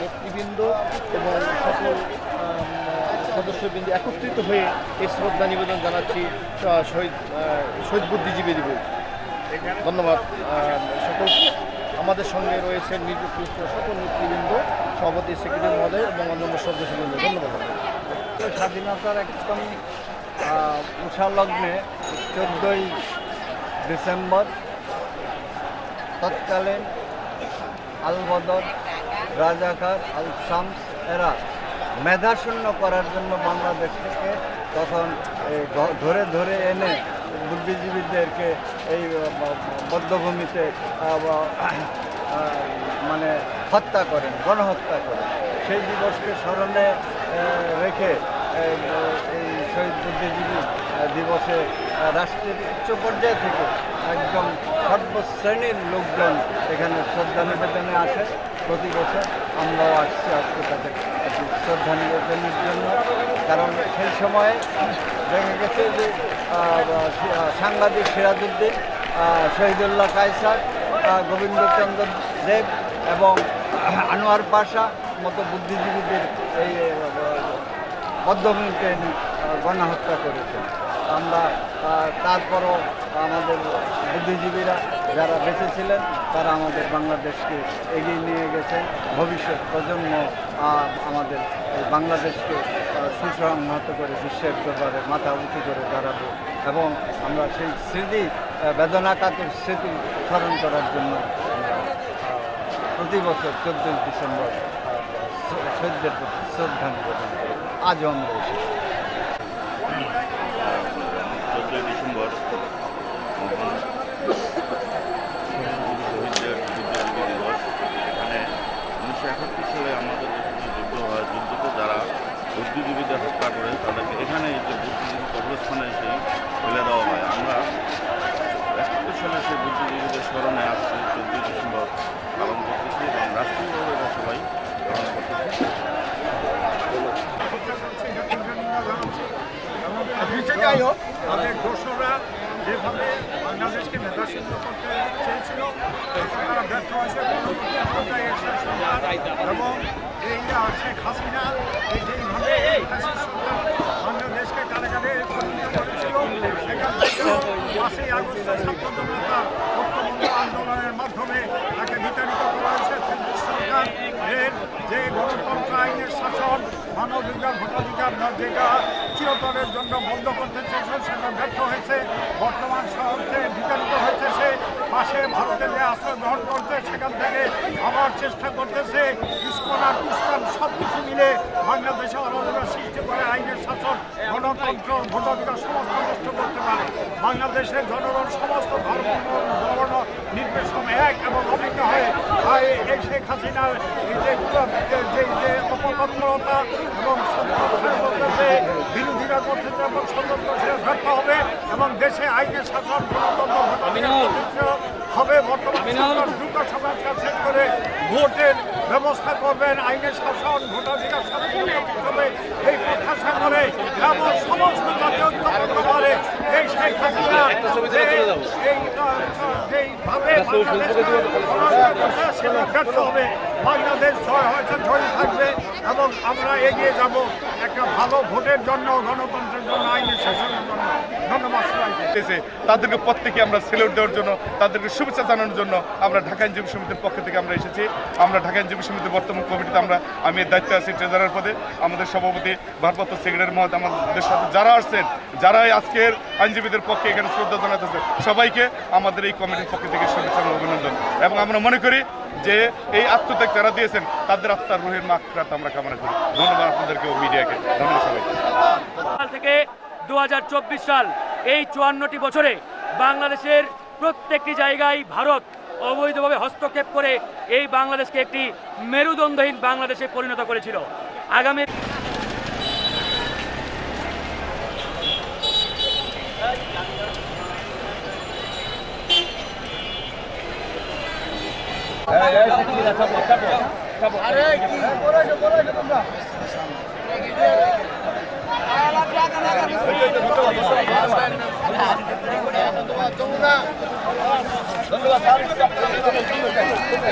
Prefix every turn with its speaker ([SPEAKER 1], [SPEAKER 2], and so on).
[SPEAKER 1] নেতৃবৃন্দ এবং সকল সদস্যবৃন্দ একত্রিত হয়ে এই শ্রদ্ধা নিবেদন জানাচ্ছি শহীদ শহীদ বুদ্ধিজীবী দিবস। ধন্যবাদ সকল আমাদের সঙ্গে রয়েছে নিযুক্ত সকল নেতৃবৃন্দ, সভাপতি সেক্রেটারি মহোদয় এবং অন্যান্য সদস্যবৃন্দ। ধন্যবাদ।
[SPEAKER 2] স্বাধীনতার একদম উষালগ্নে চোদ্দোই ডিসেম্বর তৎকালীন আলবদর রাজাকার আল শামস এরা মেধাশূন্য করার জন্য বাংলাদেশ থেকে তখন ধরে ধরে এনে বুদ্ধিজীবীদেরকে এই বদ্ধভূমিতে মানে হত্যা করেন গণহত্যা করেন। সেই দিবসকে স্মরণে রেখে এই, শহীদ বুদ্ধিজীবী দিবসে রাষ্ট্রের উচ্চ পর্যায় থেকে একদম সর্বশ্রেণীর লোকজন এখানে শ্রদ্ধা নিবেদনে আসে। প্রতি বছর আমরাও আসছি আজকে তাদের শ্রদ্ধা নিবেদনের জন্য। কারণ সেই সময়ে দেখা গেছে যে সাংবাদিক সিরাজউদ্দিন আহ, শহীদুল্লাহ কায়সার গোবিন্দচন্দ্র দেব এবং আনোয়ার পাশা মতো বুদ্ধিজীবীদের এই বদ্ধভূমিতে গণহত্যা করেছে আমরা তারপরও আমাদের বুদ্ধিজীবীরা যারা বেঁচে ছিলেন, তারা আমাদের বাংলাদেশকে এগিয়ে নিয়ে গেছেন ভবিষ্যৎ প্রজন্ম আমাদের বাংলাদেশকে সুসংহত করে, বিশ্বের ব্যাপারে মাথা উঁচু করে দাঁড়াবে এবং আমরা সেই স্মৃতি বেদনাকাতর স্মৃতি স্মরণ করার জন্য প্রতি বছর চোদ্দোই ডিসেম্বর শহীদদের প্রতি শ্রদ্ধা নিবেদন করি। আজও আমরা এসেছি
[SPEAKER 3] চোদ্দোই ডিসেম্বর মহান শহীদদের বুদ্ধিজীবী দিবস এখানে উনিশশো একাত্তর সালে আমাদের দেশে যে যুদ্ধ হয় যুদ্ধতে যারা বুদ্ধিজীবীদের হত্যা করে তাদেরকে এখানে এই যে সেই ফেলে দেওয়া হয়। আমরা একাত্তর সালে সেই বুদ্ধিজীবীদের স্মরণে আসছে চোদ্দই ডিসেম্বর পালন করতেছি এবং রাষ্ট্রীয়ভাবে এটা সবাই পালন করতেছি।
[SPEAKER 4] যাই যেভাবে বাংলাদেশকে মেধাশূন্য করতে চেয়েছিল তারা ব্যর্থ হয়েছে পরবর্তী পর্যায়ে এসে সরকার এবং এই আহ, শেখ হাসিনা এই যেইভাবে ফ্যাসিস্ট সরকার বাংলাদেশকে কারাগারে পরিণত করেছিল সেখান থেকেও পাঁচই আগস্ট ছাত্র জনতা ঐক্যবদ্ধ আন্দোলনের মাধ্যমে তাকে বিতাড়িত করা হয়েছে ফ্যাসিস্ট সরকারের যে গণতন্ত্র আইনের শাসন, মানবাধিকার, ভোটাধিকার যেটা চিরতরের জন্য বন্ধ করতে চেয়েছে, সেটা ব্যর্থ হয়েছে। বর্তমান শহরকে বিতাড়িত হয়েছে সে। পাশে ভারতে যে আশ্রয় গ্রহণ করতে সেখান থেকে আবার চেষ্টা করতেছে। ইস্কন আর কুস্কান সব কিছু মিলে বাংলাদেশে অরাজকতা সৃষ্টি করে আইনের শাসন, গণতন্ত্র, ভোটাধিকার সমস্ত নষ্ট করতে পারে। বাংলাদেশের জনগণ সমস্ত ধর্ম বর্ণ নির্দেশন এক এবং অভিজ্ঞ হয়ে শেখ হাসিনার যে অপতৎপরতা এবং যে বিরোধীরা করতেছে এবং সতর্ক সে ব্যর্থ হবে এবং দেশে আইনের শাসন গণতন্ত্র হবে বর্তমান সরকার দ্রুত সংস্কার শেষ করে ভোটের ব্যবস্থা করবেন আইনের শাসন ভোটাধিকার স্বাধীনতা হবে এই প্রত্যাশা করে এবং সমস্ত জাতীয় এই শেখ হাসিনা এই হবে ছয় ছয় থাকবে এবং আমরা এগিয়ে যাব। একটা ভালো ভোটের জন্য, গণতন্ত্রের জন্য, আইনের শাসনের জন্য। ধন্যবাদ।
[SPEAKER 5] তাদেরকে প্রত্যেকে আমরা সেলুট দেওয়ার জন্য, তাদেরকে শুভেচ্ছা জানানোর জন্য আমরা ঢাকা আইনজীবী সমিতির পক্ষ থেকে আমরা এসেছি। আমরা ঢাকা আইনজীবী সমিতির বর্তমান কমিটিতে আমরা, আমি দায়িত্বে আছি ট্রেজারার পদে। আমাদের সভাপতি, ভারপ্রাপ্ত সেক্রেটারি মহোদয়, আমাদের সাথে যারা আসছেন যারা আজকের আইনজীবীদের পক্ষে এখানে শ্রদ্ধা জানাতেছে সবাইকে আমাদের এই কমিটির পক্ষ থেকে শুভেচ্ছা অভিনন্দন। এবং আমরা মনে করি যে এই আত্মত্যাগ যারা দিয়েছেন, তাদের আত্মার রুহের মাকড়াত আমরা কামনা করি। ধন্যবাদ আপনাদেরকে ও মিডিয়াকে। ধন্যবাদ সবাইকে।
[SPEAKER 6] সাল থেকে দু সাল এই চুয়ান্নটি বছরে বাংলাদেশের প্রত্যেকটি জায়গায় ভারত অবৈধভাবে হস্তক্ষেপ করে এই বাংলাদেশকে একটি মেরুদণ্ডহীন বাংলাদেশে পরিণত করেছিল। আগামী
[SPEAKER 1] আরে কি? তোমরা Thank you.